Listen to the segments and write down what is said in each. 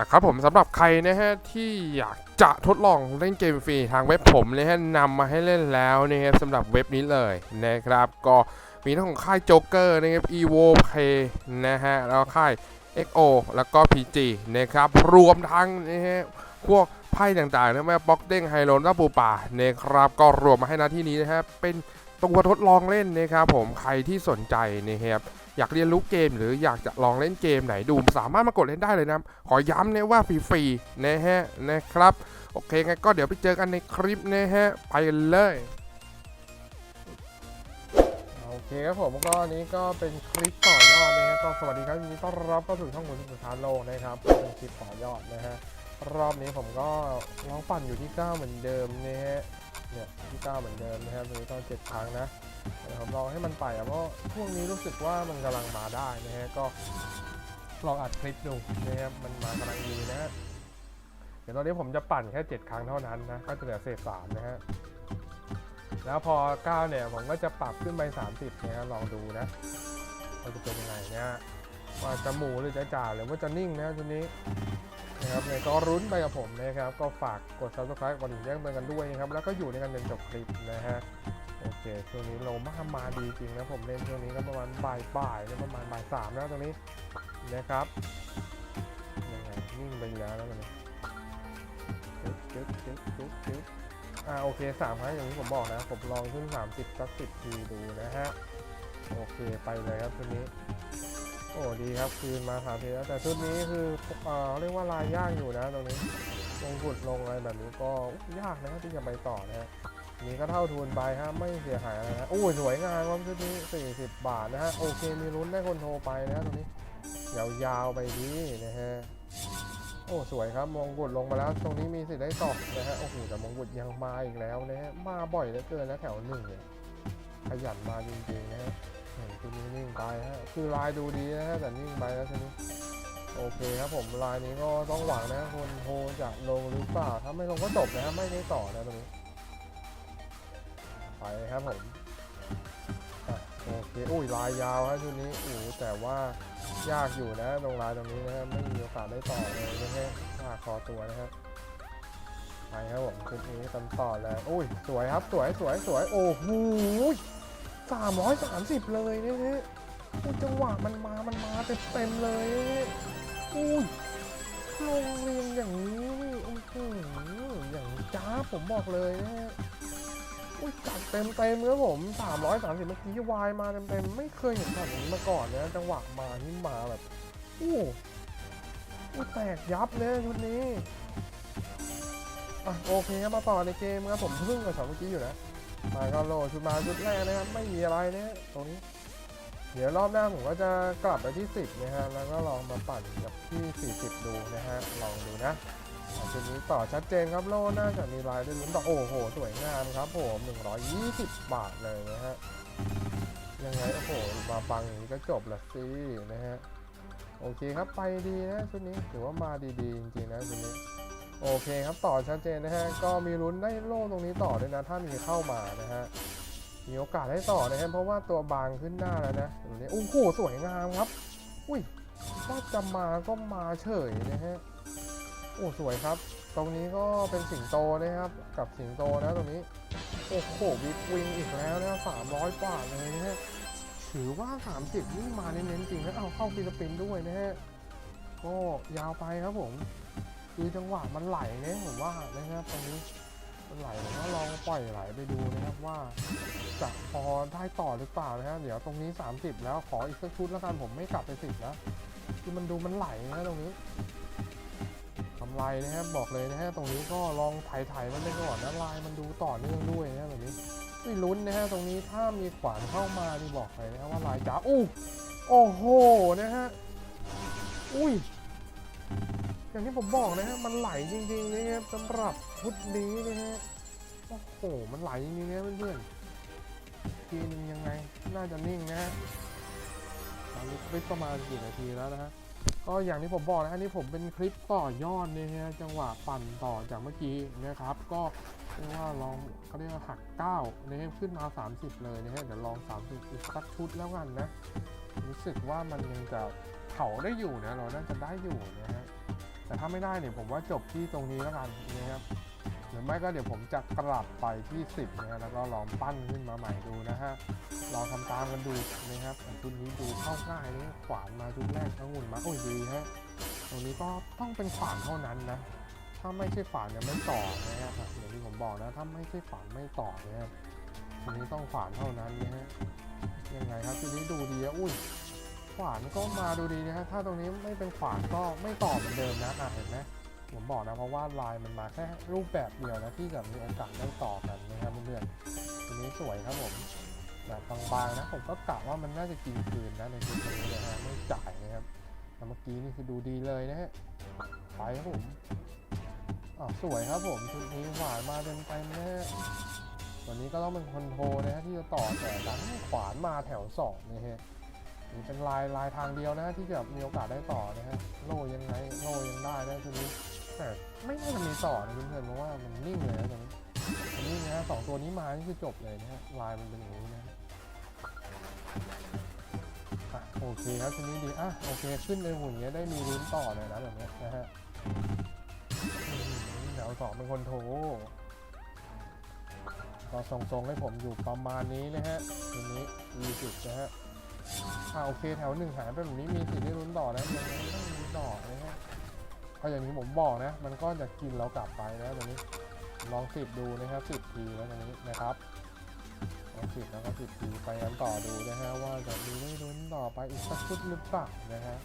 อะครับผมสำหรับใครนะฮะที่อยากจะทดลองเล่นเกมฟรีทางเว็บผมนะฮะนำมาให้เล่นแล้วนะฮะสำหรับเว็บนี้เลยนะครับ ก็มีทั้งของค่ายโจ๊กเกอร์นะครับ evo play นะฮะแล้วค่าย XO แล้วก็ PG นะครับรวมทั้งนะฮะพวกไพ่ต่างๆนะแม่บ็อกเด้งไฮโลน้าปูป่านะครับก็รวมมาให้หน้าที่นี้นะฮะเป็นตัวทดลองเล่นนะครับผมใครที่สนใจนะครับ อยากเรียนรู้เกม หรืออยากจะลองเล่นเกมไหนดู สามารถมากดเล่นได้เลยนะขอย้ำนะว่าฟรีๆนะฮะนะครับโอเคงั้นก็เดี๋ยวไปเจอกันในคลิปนะฮะไปกันเลยโอเคครับผมก็อันนี้ก็เป็นคลิปต่อยอดนะฮะก็สวัสดีครับยินดีต้อนรับเข้าสู่ช่องมูลสุดท้านโลกนะครับเป็นคลิปต่อยอดนะฮะรอบนี้ผมก็ลองปั่นอยู่ที่9เหมือนเดิมนะฮะเนี่ยที่9เหมือนเดิมนะครับตรงนี้ต้องเจ็ดครั้งนะ เดี๋ยวผมลองให้มันไปอะเพราะช่วงนี้รู้สึกว่ามันกำลังมาได้นะฮะก็ลองอัดคลิปดูนะครับมันมากำลังดีนะฮะเดี๋ยวตอนนี้ผมจะปั่นแค่ 7 ครั้งเท่านั้นนะก็จะเหลือเศษสามนะฮะแล้วพอ 9 เนี่ยผมก็จะปรับขึ้นไป 30นะฮะลองดูนะว่าจะเป็นยังไงนะฮะว่าจะหมูหรือจะจ่าหรือว่าจะนิ่งนะทีนี้นะครับเนี่ยก็รุ้นไปกับผมนะครับ ก็ฝากกด subscribe กดแจ้งเตือนกันด้วยนะครับ แล้วก็อยู่ในกันจนจบคลิปนะฮะ โอเคช่วงนี้โลมามาดีจริงนะผมเล่นช่วงนี้ก็ประมาณบ่ายบ่ายๆนี่ประมาณบ่ายสามแล้วตรงนี้นะครับยังไงนิ่งไปแล้วแล้วตรงนี้จึ๊บจึ๊บจึ๊บจึ๊บจึ๊บอ่าโอเคสามครั้งอย่างที่ผมบอกนะผมลองขึ้น30สักสิบทีดูนะฮะโอเคไปเลยครับชุดนี้ โอ้ดีครับคืนมาสามทีแล้วแต่ชุดนี้คือเอ่อเรียกว่าลายยากอยู่นะตรงนี้ลงกุดลงอะไรแบบนี้ก็ยากนะที่จะไปต่อนะฮะ นี่ก็เท่าทุนไปฮะไม่เสียหายอะไรนะโอ้ยสวยงามครับชุดนี้40 บาทนะฮะโอเคมีลุ้นได้คนโทรไปนะฮะตรงนี้ยาวๆไปดีนะฮะโอ้สวยครับมงกุฎลงมาแล้ว ตรงนี้มีสิทธิ์ได้ตอบนะฮะโอ้โหแต่มงกุฎยังมาอีกแล้วนะฮะมาบ่อยเหลือเกินนะแถวหนึ่งเนี่ยขยันมาจริงๆนะฮะเห็นชุดนี้นิ่งไปฮะคือลายดูดีนะฮะแต่นิ่งไปแล้วชุดนี้โอเคครับผมลายนี้ก็ต้องหวังนะคนโทรจะลงหรือเปล่าถ้าไม่ลงก็จบนะฮะไม่ได้ต่อนะตรงนี้ ไปครับผมโอเคอุ้ยลายยาวฮะชุดนี้โอ้แต่ว่ายากอยู่นะตรงลายตรงนี้นะครับไม่มีโอกาสได้ต่อเลยนะฮะลากคอตัวนะครับไปครับผมชุดนี้กันต่อแล้วอุ้ยสวยครับสวยสวยสวยโอ้โหสามร้อยสามสิบเลยนะฮะอุ้ยจังหวะมันมามันมาเต็มเต็มเลยนะฮะอุ้ยลงเรียงอย่างนี้โอ้โหอย่างจ้าผมบอกเลยนะฮะ อุ้ยจัดเต็มเต็มครับผม 330 เมื่อกี้วายมาเต็มเต็มไม่เคยเห็นแบบนี้มาก่อนนะจังหวะมานี่มาแบบอู้อู้แตกยับเลยชุดนี้อะโอเคครับมาต่อในเกมครับผมเพิ่งกับสองเมื่อกี้อยู่นะมาก็โลชุดมาชุดแรกนะครับไม่มีอะไรนะตรงนี้ เดี๋ยวรอบหน้าผมก็จะกลับไปที่ 10นะฮะแล้วก็ลองมาปั่นกับที่ 40 ดูนะฮะลองดูนะ ชุดนี้ต่อชัดเจนครับโล่น่าจะมีลายด้วยลุ้นต่อโอ้โห สวยงามครับผม120 บาทเลยนะฮะ ยังไงโอ้โหมาบังอย่างนี้ก็จบละสินะฮะ โอเคครับไปดีนะชุดนี้ถือว่ามาดีๆ จริงๆนะชุดนี้ โอเคครับต่อชัดเจนนะฮะ ก็มีลุ้นได้โล่ตรงนี้ต่อด้วยนะ ถ้ามีเข้ามานะฮะมีโอกาสให้ต่อนะฮะเพราะว่าตัวบางขึ้นหน้าแล้วนะตรงนี้โอ้โหสวยงามครับ อุ้ยว่าจะมาก็มาเฉยนะฮะ อ้สวยครับ ตรงนี้ก็เป็นสิงโตนะครับ กับสิงโตนะตรงนี้ โอ้โหวิกวิงอีกแล้วนะสามร้อยกว่าเลยนะฮะ ถือว่า30นี่มาเน้นๆจริงนะเอาเข้าฟิลิปปินส์ด้วยนะฮะ ก็ยาวไปครับผม คือจังหวะมันไหลเนี่ยผมว่านะครับตรงนี้มันไหลผมก็ลองปล่อยไหลไปดูนะครับว่าจะพอได้ต่อหรือเปล่านะฮะ เดี๋ยวตรงนี้ 30 แล้วขออีกสักชุดแล้วกันผมไม่กลับไปสิบนะคือมันดูมันไหลนะตรงนี้ กำไรนะครับอกเลยนะฮะตรงนี้ก็ลองถ่ายถ่ายๆมันไปก่อนนะลายมันดูต่อเนื่องด้วยนะแบบนี้ไม่ลุ้นนะฮะตรงนี้ถ้ามีขวานเข้ามานี่บอกเลยนะว่าลายจ๋าอู้โอ้โหนะฮะอุ้ยอย่างที่ผมบอกนะฮะมันไหลจริงๆนะครับสำหรับชุดนี้นะฮะโอ้โหมันไหลจริงๆนะเพื่อนๆทีนึงยังไงน่าจะนิ่งนะฮะตอนนี้คลิปประมาณกี่นาทีแล้วนะฮะ ก็อย่างที่ผมบอกนะอันนี้ผมเป็นคลิปต่อยอดเนี่ยฮะจังหวะปั่นต่อจากเมื่อกี้นะครับ ก็เรียกว่าลองเขาเรียกว่าหัก9นะครับขึ้นมา 30 เลยนะฮะเดี๋ยวลอง 30 อีกสักชุดแล้วกันนะ รู้สึกว่ามันยังจะเผาได้อยู่นะเราน่าจะได้อยู่นะฮะแต่ถ้าไม่ได้เนี่ยผมว่าจบที่ตรงนี้แล้วกันนะครับ หรือไม่ก็เดี๋ยวผมจะกลับไปที่ 10นะแล้วก็ลองปั้นขึ้นมาใหม่ดูนะฮะลองทำตามกันดูนะครับต่ชุดนี้ดูเข้าง่ายนี่ขวานมาชุดแรกทั้งหุ่นมาโอ้ยดีฮะตรงนี้ก็ต้องเป็นขวานเท่านั้นนะถ้าไม่ใช่ฝานเนี่ยไม่ต่อนะครับอย่างที่ผมบอกนะถ้าไม่ใช่ฝานไม่ต่อนะครับทีนี้ต้องฝานเท่านั้นนะฮะยังไงครับทีนี้ดูดีอะอุ้ยขวานก็มาดูดีนะฮะถ้าตรงนี้ไม่เป็นขวานก็ไม่ต่อเหมือนเดิมนะอะเห็นไหม ผมบอกนะเพราะว่าลายมันมาแค่รูปแบบเดียวนะที่จะมีโอกาสได้ต่อกันนะครับเพื่อนๆทีนี้สวยครับผมแบบบางๆนะผมก็กะว่ามันน่าจะกินคืนนะในชุดนี้นะฮะไม่จ่ายนะครับแต่เมื่อกี้นี่คือดูดีเลยนะฮะไปครับผมอ๋อสวยครับผมชุดนี้หวานมาเต็มเต็มๆนะฮะวันนี้ก็ต้องเป็นคอนโทรนะฮะที่จะต่อแต่ดันขวานมาแถวสองนะฮะนี่เป็นลายลายทางเดียวนะฮะที่จะมีโอกาสได้ต่อนะฮะโล่ยังไงโล่ยังได้นะชุดนี้ แต่ไม่น่าจะมีต่อนะเพื่อนๆเพราะว่ามันนิ่งเลยนะตรงนี้อันนี้นะสองตัวนี้มานี่คือจบเลยนะฮะลายมันเป็นอย่างนี้นะฮะอะโอเคครับชุดนี้ดีอะโอเคขึ้นในหุ่นเนี้ยได้มีลุ้นต่อเลยนะแบบเนี้ยนะฮะอืมแถวสองเป็นคนโทรก็ทรงๆให้ผมอยู่ประมาณนี้นะฮะทีนี้มีจุดนะฮะอ่าโอเคแถวหนึ่งหายไปแบบนี้มีสิทธิ์ได้ลุ้นต่อนะยังไงไม่มีต่อนะฮะ เพราะอย่างที่ผมบอกนะ มันก็จะกินเรากลับไปนะตรงนี้ ลองสิบดูนะครับสิบทีแล้วตรงนี้นะครับลองสิบแล้วก็สิบทีไปกันต่อดูนะฮะว่าจะมีได้ลุ้นต่อไปอีกสักชุดหรือเปล่านะฮะ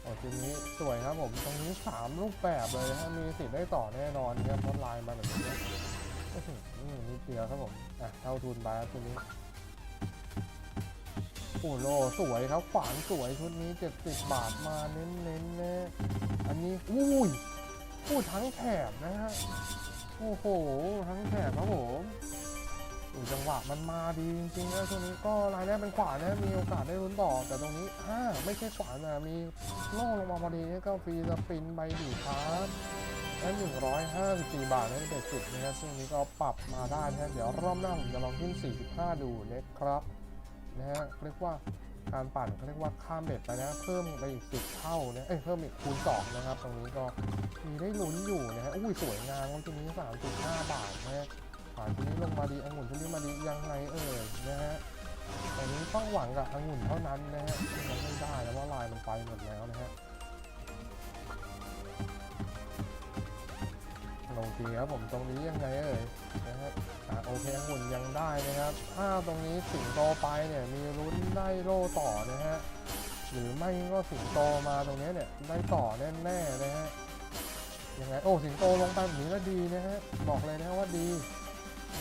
โอ้ทีนี้สวยครับผมตรงนี้สามรูปแบบเลยนะฮะมีสิทธิ์ได้ต่อแน่นอนเนี่ยเพราะลายมาแบบนี้นะอื้อนิดเดียวครับผมอะเท่าทุนไปครับชุดนี้โอ้โลสวยครับขวานสวยชุดนี้ 70 บาทมาเน้นๆนะอั นนี้ อุ้ยพูดทั้งแถบนะฮะ โอ้โห ทั้งแถบครับผมจังหวะมันมาดีจริงๆนะช่วงนี้ก็รายแรกเป็นขวานนะมีโอกาสได้ลุ้นต่อแต่ตรงนี้อ่าไม่ใช่ขวานนะมีโล่ลงมาพอดีนี่ก็ฟรีสปินใบดีครับและ154 บาทนั่นเป็นจุดนะครับซึ่งนี้ก็ปรับมาได้นะฮะเดี๋ยวรอบหน้าผมจะลองขึ้น 45 ดูนะครับนะฮะเรียกว่า การปั่นเขาเรียกว่าข้ามเบ็ดไปนะ เพิ่มไปอีกสิบเท่านะเอ้ยเพิ่มอีกคูณ2นะครับ ตรงนี้ก็มีได้ลุ้นอยู่นะฮะอุ้ยสวยงามวันที่นี้าบาทนะฮะผ่านที่นี้ลงมาดีองุ่นที่นี้มาดียังไงเอ่ยนะฮะแต่นี้ต้องหวังกับองุ่นเท่านั้นนะฮะมันไม่ได้แล้วว่าลายมันไปหมดแล้วนะฮะ ทีครับผมตรงนี้ยังไงเอ่ยนะฮะอ่าโอเคองุ่นยังได้นะครับถ้าตรงนี้สิงโตไปเนี่ยมีลุ้นได้โล่ต่อนะฮะหรือไม่ก็สิงโตมาตรงนี้เนี่ยได้ต่อแน่ๆนะฮะยังไงโอ้สิงโตลงไปแบบนี้แล้วดีนะฮะบอกเลยนะว่าดี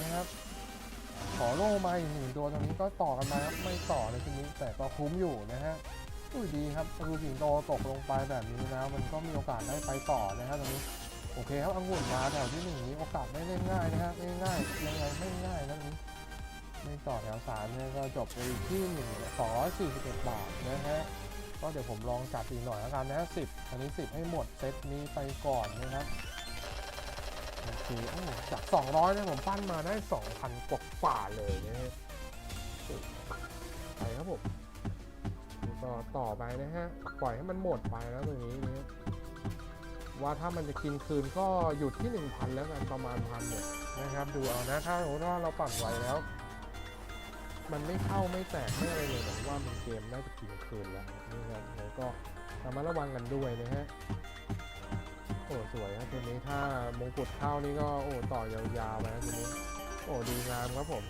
นะครับขอโล่มาอีกหนึ่งตัวตรงนี้ก็ต่อกันมาครับไม่ต่อในทีนี้แต่ก็คุ้มอยู่นะฮะอุ้ยดีครับคือสิงโตตกลงไปแบบนี้นะมันก็มีโอกาสได้ไปต่อนะฮะตรงนี้ โอเคครับองุ่นมาแถวที่หนึ่งนี้โอกาสไม่เล่นง่ายนะฮะง่ายๆยังไงไม่ง่ายนะนี้ไม่ต่อแถวสามเนี่ยก็จบไปที่หนึ่งสองร้อยสี่สิบเอ็ดบาทนะฮะก็เดี๋ยวผมลองจัดอีกหน่อยแล้วกันนะสิบอันนี้สิบให้หมดเซตนี้ไปก่อนนะครับโอเคโอ้จาก200เนี่ยผมปั้นมาได้2,000กว่าฝ่าเลยนะฮะไปครับผมแล้วก็ต่อไปนะฮะ ปล่อยให้มันหมดไปแล้วตรงนี้นะฮะ ว่าถ้ามันจะกินคืนก็หยุดที่ 1,000 แล้วกันประมาณพันเนี่ยนะครับดูเอานะถ้าสมมติว่าเราปั่นไว้แล้ว มันไม่เข้าไม่แตกไม่อะไรเลยผมว่ามันเกมน่าจะกินคืนแล้วนี่ครับแล้วก็ระมัดระวังกันด้วยนะฮะโอ้สวยครับตัวนี้ถ้ามงกุฎเข้านี่ก็โอ้ต่อยาวๆไปนะตัวนี้โอ้ดีงามครับผม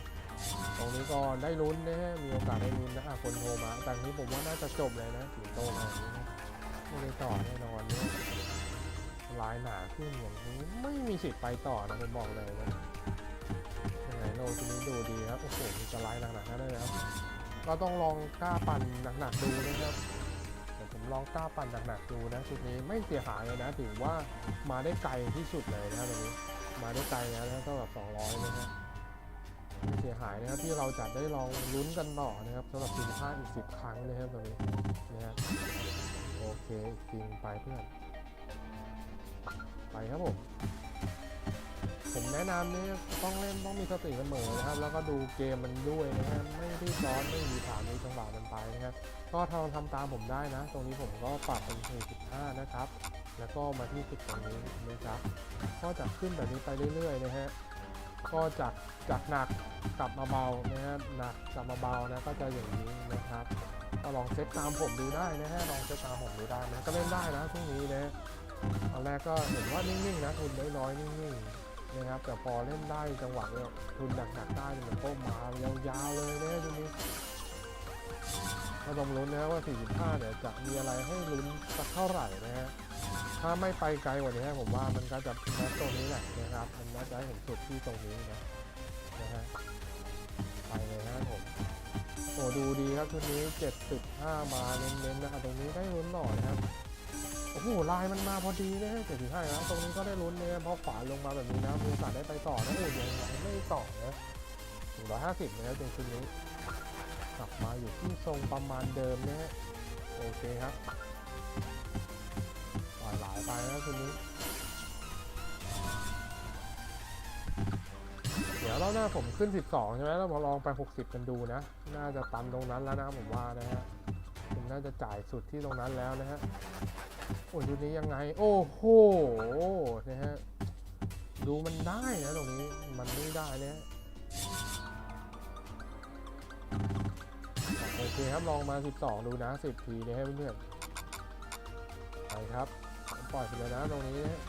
ตรงนี้ก็ได้ลุ้นนะฮะมีโอกาสได้ลุ้นนะอะคนโทรมาแต่นี้ผมว่าน่าจะจบเลยนะถึงโตมาอย่างนี้นะไม่ได้ต่อแน่นอนเนี่ย ลายหนาขึ้นอย่างนี้ไม่มีสิทธิ์ไปต่อนะผมบอกเลยนะยังไงโลตัวนี้ดูดีครับโอ้โหมีจะลายหนักๆนั่นเลยครับก็ต้องลองกล้าปั่นหนักๆดูนะครับเดี๋ยวผมลองกล้าปั่นหนักๆดูนะชุดนี้ไม่เสียหายเลยนะถือว่ามาได้ไกลที่สุดเลยนะตรงนี้มาได้ไกลแล้วนะเท่ากับ200นะฮะไม่เสียหายนะครับที่เราจะได้ลองลุ้นกันต่อนะครับสำหรับทีมพลาดอีก10 ครั้งนะครับตรงนี้นะฮะโอเคอีกทีมไปเพื่อน ไปครับผม ผมแนะนำเนี่ยต้องเล่นต้องมีสติเสมอนะครับ แล้วก็ดูเกมมันด้วยนะฮะไม่รีบร้อนไม่มีฐานในจังหวะมันไปนะครับ ก็ทำทำตามผมได้นะ ตรงนี้ผมก็ปรับเป็น45นะครับ แล้วก็มาที่จุดตรงนี้นะครับ ก็จะขึ้นแบบนี้ไปเรื่อยๆนะฮะก็จากจากหนักกลับมาเบานะฮะหนักกลับมาเบานะก็จะอย่างนี้นะครับก็ลองเซตตามผมดูได้นะฮะลองเซตตามผมดูได้นะก็เล่นได้นะช่วงนี้นะ ตอนแรกก็เห็นว่านิ่งๆนะทุนน้อยๆนิ่งๆนะครับแต่พอเล่นได้จังหวะเนี่ยทุนหนักๆได้เนี่ยมันก็มายาวๆเลยนะช่วงนี้ก็ต้องลุ้นนะว่า 45 เนี่ยจะมีอะไรให้ลุ้นสักเท่าไหร่นะฮะถ้าไม่ไปไกลกว่านี้ผมว่ามันก็จะแค่ตรงนี้แหละนะครับมันน่าจะเห็นสุดที่ตรงนี้นะนะฮะไปเลยฮะผมโอ้ดูดีครับชุดนี้ 75 มาเน้นๆนะครับตรงนี้ได้ลุ้นหน่อยนะครับ โอ้โหลายมันมาพอดีนะฮะ75นะตรงนี้ก็ได้ลุ้นเนี่ยเพราะขวาลงมาแบบนี้นะมีโอกาสได้ไปต่อนะโอ้ยังไม่ต่อนะ150นะครับตรงชุดนี้กลับมาอยู่ที่ทรงประมาณเดิมนะฮะโอเคครับปล่อยหลายไปนะคืนนี้เดี๋ยวรอบหน้าผมขึ้น 12 ใช่ไหมแล้วมาลองไป 60 กันดูนะ น่าจะตันตรงนั้นแล้วนะผมว่านะฮะผมน่าจะจ่ายสุดที่ตรงนั้นแล้วนะฮะ อ้ยยุดนี้ยังไง โอ้โหนะฮะดูมันได้นะตรงนี้มันไม่ได้นะฮะโอเคครับลองมา 12 ดูนะ 10 ทีนะให้เพื่อนๆไปครับปล่อยไปเลยนะตรงนี้นะฮะ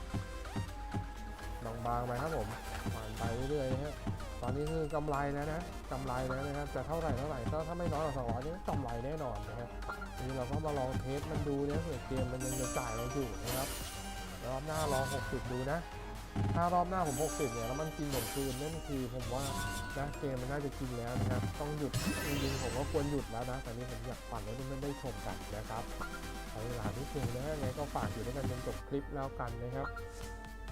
บางๆไปครับผมผ่านไปเรื่อยๆนะฮะ ตอนนี้คือกำไรแล้วนะกำไรแล้วนะครับจะเท่าไหร่เท่าไหร่ก็ถ้าไม่น้อยกว่าสองร้อยนี่กำไรแน่นอนนะฮะนี่เราก็มาลองเทสมันดูนะเผื่อเกมมันยังจะจ่ายเราอยู่นะครับรอบหน้าลอง60 ดูนะถ้ารอบหน้าผม 60 เนี่ยแล้วมันกินผมคืนนั่นคือผมว่านะเกมมันน่าจะกินแล้วนะครับต้องหยุดจริงๆผมก็ควรหยุดแล้วนะแต่นี่ผมอยากปั่นให้มันได้ชมกันนะครับใช้เวลาที่จริงนะยังไงก็ฝากอยู่ด้วยกันจนจบคลิปแล้วกันนะครับ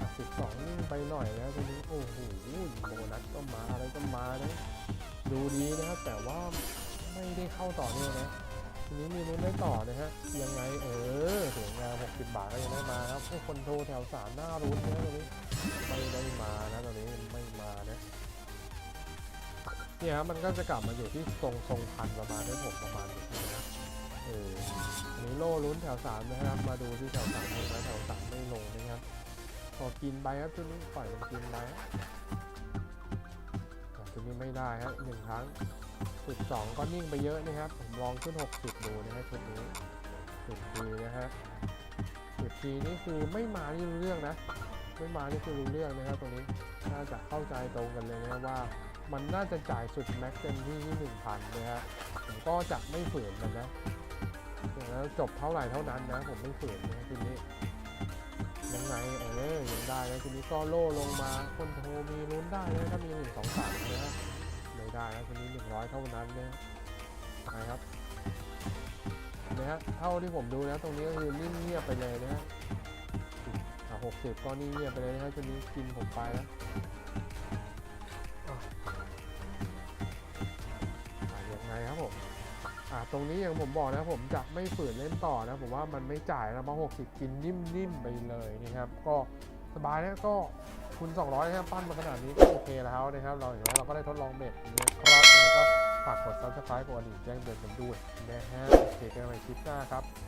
อะ12นิ่งไปหน่อยนะตรงนี้โอ้โหโบนัสก็มาอะไรก็มานะดูดีนะครับแต่ว่าไม่ได้เข้าต่อเนื่องนะทีนี้มีลุ้นได้ต่อนะฮะยังไงเออสวยงาม60 บาทก็ยังไม่มาครับให้คนโทรแถวสามหน้ารุ้นนะตรงนี้ไม่ได้มานะตรงนี้ไม่มานะเนี่ยครับมันก็จะกลับมาอยู่ที่ทรงทรงพันประมาณนี้ผมประมาณนี้นะเอออันนี้โล่ลุ้นแถวสามนะครับ มาดูที่แถวสามลงไหมแถวสามไม่ลงนะครับ พอกินไปครับชุดนี้ปล่อยมันกินไปครับอะชุดนี้ไม่ได้ครับหนึ่งครั้งสุดสองก็นิ่งไปเยอะนะครับ ผมลองขึ้น 60 ดูนะฮะชุดนี้สิบทีนะฮะสิบทีนี่คือไม่มานี่รู้เรื่องนะ ไม่มานี่คือรู้เรื่องนะครับตรงนี้น่าจะเข้าใจตรงกันเลยนะว่า มันน่าจะจ่ายสุดแม็กเต็มที่ที่หนึ่งพันนะฮะผมก็จะไม่ฝืนมันนะอย่างนั้นจบเท่าไหร่เท่านั้นนะ ผมไม่ฝืนนะทีนี้ ยังไงเออยังได้นะทีนี้ก็โล่ลงมาคนโทรมีลุ้นได้นะถ้ามีหนึ่งสองสามนะไม่ได้นะทีนี้หนึ่งร้อยเท่านั้นนะไปครับนะฮะเท่าที่ผมดูนะตรงนี้ก็คือนิ่งเงียบไปเลยนะฮะหกสิบก็นิ่งเงียบไปเลยนะฮะทีนี้กินผมไปแล้ว ตรงนี้อย่างผมบอกนะผมจะไม่ฝืนเล่นต่อนะผมว่ามันไม่จ่ายนะมา60 กินนิ่มๆไปเลยนะครับ ก็สบายนะก็คุณ 200นะครับปั้นมาขนาดนี้ก็โอเคแล้วนะครับ เราเห็นว่าเราก็ได้ทดลองเบ็ดนะครับก็ฝากกด subscribe กดกระดิ่งแจ้งเตือนกันด้วยนะฮะโอเคกันใหม่คลิปหน้าครับ